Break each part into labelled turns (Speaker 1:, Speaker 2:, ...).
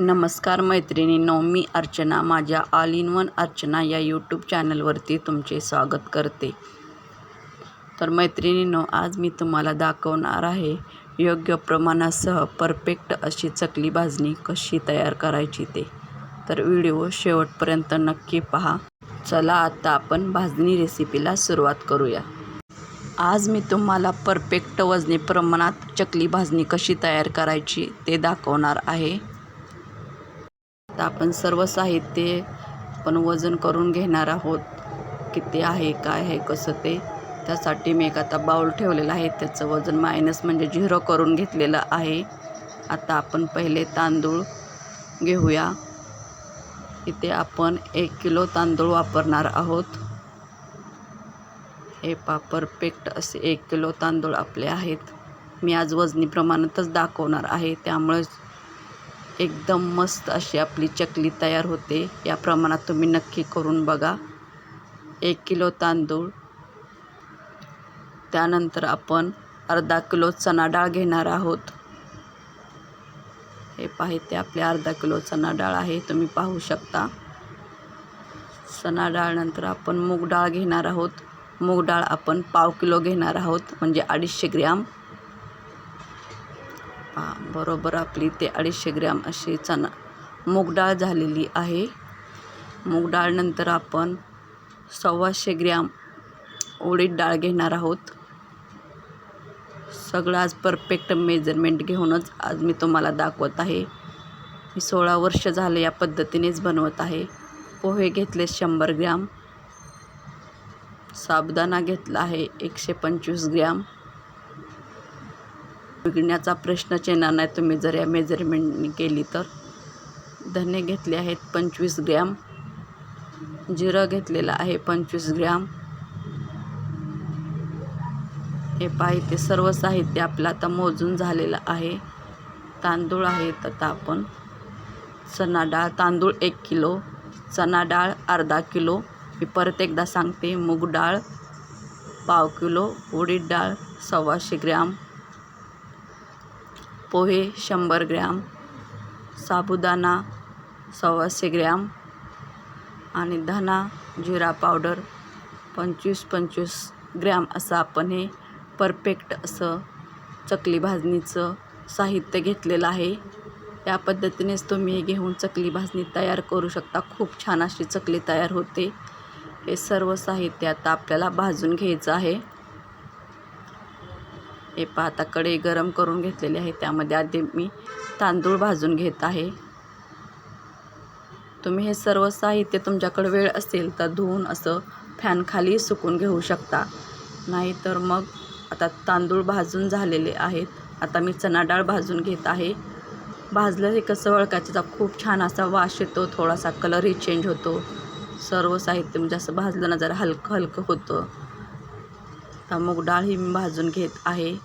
Speaker 1: नमस्कार मैत्रिणींनो मी अर्चना माझ्या ऑल इन वन अर्चना या यूट्यूब चॅनलवरती तुमचे स्वागत करते. तर मैत्रिणींनो आज मी तुम्हाला दाखवणार आहे योग्य प्रमाणासह परफेक्ट अशी चकली भाजणी कशी तयार करायची ते. तर व्हिडिओ शेवटपर्यंत नक्की पहा. चला आता आपण भाजणी रेसिपीला सुरुवात करूया. आज मी तुम्हाला परफेक्ट वजनी प्रमाणात चकली भाजणी कशी तयार करायची ते दाखवणार आहे. आता आपण सर्व साहित्य आपण वजन करून घेणार आहोत. किती आहे काय आहे कसं ते? त्यासाठी मी एक आता बाऊल ठेवलेला आहे. त्याचं वजन मायनस म्हणजे झिरो करून घेतलेलं आहे. आता आपण पहिले तांदूळ घेऊया. इथे आपण एक किलो तांदूळ वापरणार आहोत. हे पा परफेक्ट असे एक किलो तांदूळ आपले आहेत. मी आज वजनी प्रमाणातच दाखवणार आहे. त्यामुळे एकदम मस्त अशी आपली चकली तयार होते. या प्रमाणात तुम्ही नक्की करून बघा. एक किलो तांदूळ. त्यानंतर आपण अर्धा किलो चणा डाळ घेणार आहोत. हे पाहिजे आपले अर्धा किलो चणा डाळ आहे तुम्ही पाहू शकता. चणा डाळनंतर आपण मूग डाळ घेणार आहोत. मूग डाळ आपण पाव किलो घेणार आहोत म्हणजे अडीचशे ग्रॅम. बरोबर आपली ते अडीचशे ग्रॅम अशी चणा. मूग डाळ झालेली आहे. मूग डाळनंतर आपण सव्वाशे ग्रॅम उडीद डाळ घेणार आहोत. सगळं आज परफेक्ट मेजरमेंट घेऊनच आज मी तुम्हाला दाखवत आहे. मी सोळा वर्ष झालं या पद्धतीनेच बनवत आहे. पोहे घेतले शंभर ग्रॅम. साबुदाणा घेतला आहे एकशे पंचवीस ग्रॅम. बिघडण्याचा प्रश्नच येणार नाही. तुम्ही जर या मेजरमेंटने केली तर. धने घेतले आहेत पंचवीस ग्रॅम. जिरं घेतलेलं आहे पंचवीस ग्रॅम. हे पाहि ते सर्व साहित्य आपलं आता मोजून झालेलं आहे. तांदूळ आहेत आता आपण. चणा डाळ तांदूळ एक किलो. चणा डाळ अर्धा किलो. मी परत एकदा सांगते मूग डाळ पाव किलो. उडीद डाळ सव्वाशे ग्रॅम. पोहे शंभर ग्रॅम साबुदाणा सव्वाशे ग्रॅम आणि धना जिरा पावडर पंचवीस पंचवीस ग्रॅम असं आपण हे परफेक्ट असं चकली भाजणीचं साहित्य घेतलेलं आहे. या पद्धतीनेच तुम्ही घेऊन चकली भाजणी तयार करू शकता. खूप छान अशी चकली तयार होते. हे सर्व साहित्य आता आपल्याला भाजून घ्यायचं आहे. हे पाहता कढई गरम करून घेतलेली आहे. त्यामध्ये आधी मी तांदूळ भाजून घेत आहे. तुम्ही हे सर्व साहित्य तुमच्याकडे वेळ असेल तर धुवून असं फॅनखाली सुकून घेऊ शकता. नाहीतर मग आता तांदूळ भाजून झालेले आहेत. आता मी चणा डाळ भाजून घेत आहे. भाजलं हे कसं वळकायचा खूप छान असा वास येतो. थोडासा कलरही चेंज होतो. सर्व साहित्य म्हणजे असं भाजलं ना जरा हलकं हलकं होतं. मूग डाळ ही मी भाजून घेत आहे.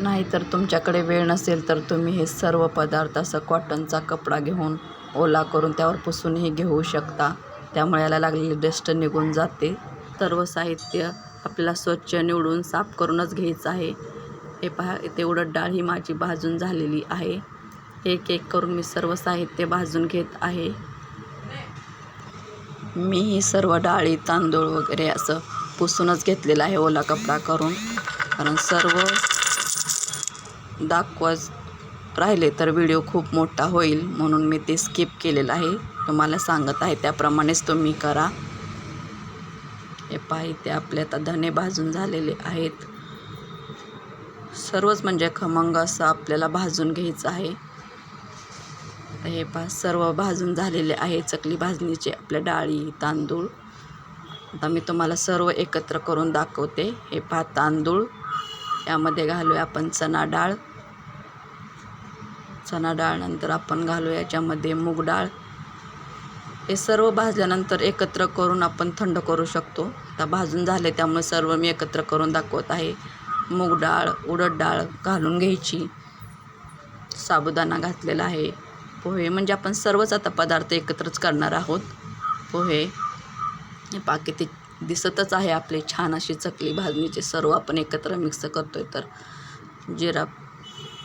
Speaker 1: नाहीतर तुमच्याकडे वेळ नसेल तर तुम्ही हे सर्व पदार्थ असं कॉटनचा कपडा घेऊन ओला करून त्यावर पुसूनही घेऊ शकता. त्यामुळे याला लागलेली डस्ट निघून जाते. सर्व साहित्य आपल्याला स्वच्छ निवडून साफ करूनच घ्यायचं आहे. हे पहा इथे उडद डाळ ही माझी भाजून झालेली आहे. एक एक करून मी सर्व साहित्य भाजून घेत आहे. मी ही सर्व डाळी तांदूळ वगैरे असं पुसूनच घेतलेला आहे ओला कपडा करून. कारण सर्व दाखवाच राहिले तर व्हिडिओ खूप मोठा होईल म्हणून मी ते स्किप केलेलं आहे. तुम्हाला सांगत आहे त्याप्रमाणेच तुम्ही करा. हे पाहि ते आपले आता धने भाजून झालेले आहेत. सर्वच म्हणजे खमंग असं आपल्याला भाजून घ्यायचं आहे. हे पा सर्व भाजून झालेले आहे. चकली भाजणीचे आपल्या डाळी तांदूळ. आता मी तुम्हाला सर्व एकत्र करून दाखवते. हे पहा तांदूळ. यामध्ये घालूया आपण चणा डाळ. चणा डाळ नंतर आपण घालू याच्यामध्ये मूग डाळ. हे सर्व भाजल्यानंतर एकत्र करून आपण थंड करू शकतो. आता भाजून झाले त्यामुळे सर्व मी एकत्र करून दाखवत आहे. मूग डाळ उडद डाळ घालून घ्यायची. साबुदाणा घातलेला आहे. पोहे म्हणजे आपण सर्वच आता पदार्थ एकत्रच करणार आहोत. पोहे. हे ते दिसतच आहे आपले. छान अशी चकली भाजणीचे सर्व आपण एकत्र मिक्स करतो आहे तर जिरा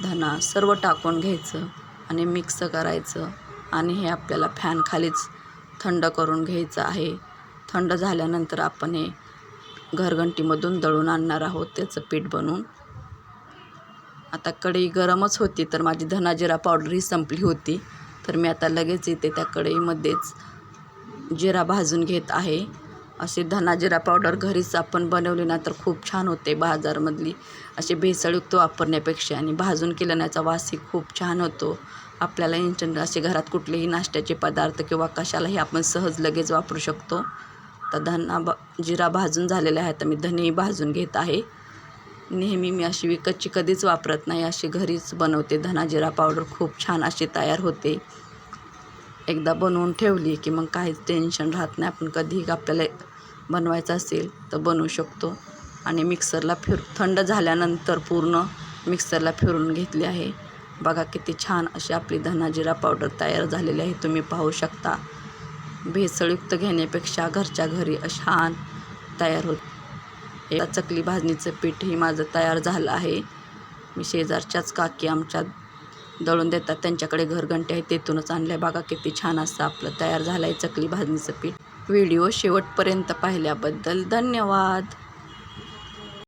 Speaker 1: धना सर्व टाकून घ्यायचं आणि मिक्स करायचं. आणि हे आपल्याला फॅन खालीच थंड करून घ्यायचं आहे. थंड झाल्यानंतर आपण हे घरघंटीमधून दळून आणणार आहोत. त्याचं पीठ बनवून. आता कढई गरमच होती तर माझी धनाजिरा पावडर ही संपली होती. तर मी आता लगेच इथे त्या कढईमध्येच जिरा भाजून घेत आहे. अशी धनाजिरा पावडर घरीच आपण बनवली ना तर खूप छान होते बाजारमधली. असे भेसळयुक्त वापरण्यापेक्षा आणि भाजून केल्याचा वासही खूप छान होतो. आपल्याला इन्स्टंट असे घरात कुठलेही नाश्त्याचे पदार्थ किंवा कशालाही आपण सहज लगेच वापरू शकतो. तर धना भा जिरा भाजून झालेला आहे तर मी धनेही भाजून घेत आहे. नेहमी मी अशी विकतची कधीच वापरत नाही. अशी घरीच बनवते. धना जिरा पावडर खूप छान अशी तयार होते. एकदा बनवून ठेवली की मग काहीच टेन्शन राहत नाही. आपण कधीही आपल्याला बनवायचं असेल तर बनवू शकतो. आणि मिक्सरला फिर थंड झाल्यानंतर पूर्ण मिक्सरला फिरून घेतली आहे. बघा किती छान अशी आपली धनाजिरा पावडर तयार झालेली आहे. तुम्ही पाहू शकता. भेसळयुक्त घेण्यापेक्षा घरच्या घरी छान तयार होत. एक चकली भाजणीचं पीठही माझं तयार झालं आहे. मी शेजारच्याच काकी आमच्या दळून देतात. त्यांच्याकडे घरघंटे आहेत. तेथूनच आणल्या. बागा किती छान असं आपलं तयार झालं आहे चकली भाजणीचं पीठ. व्हिडिओ शेवटपर्यंत पाहिल्याबद्दल धन्यवाद.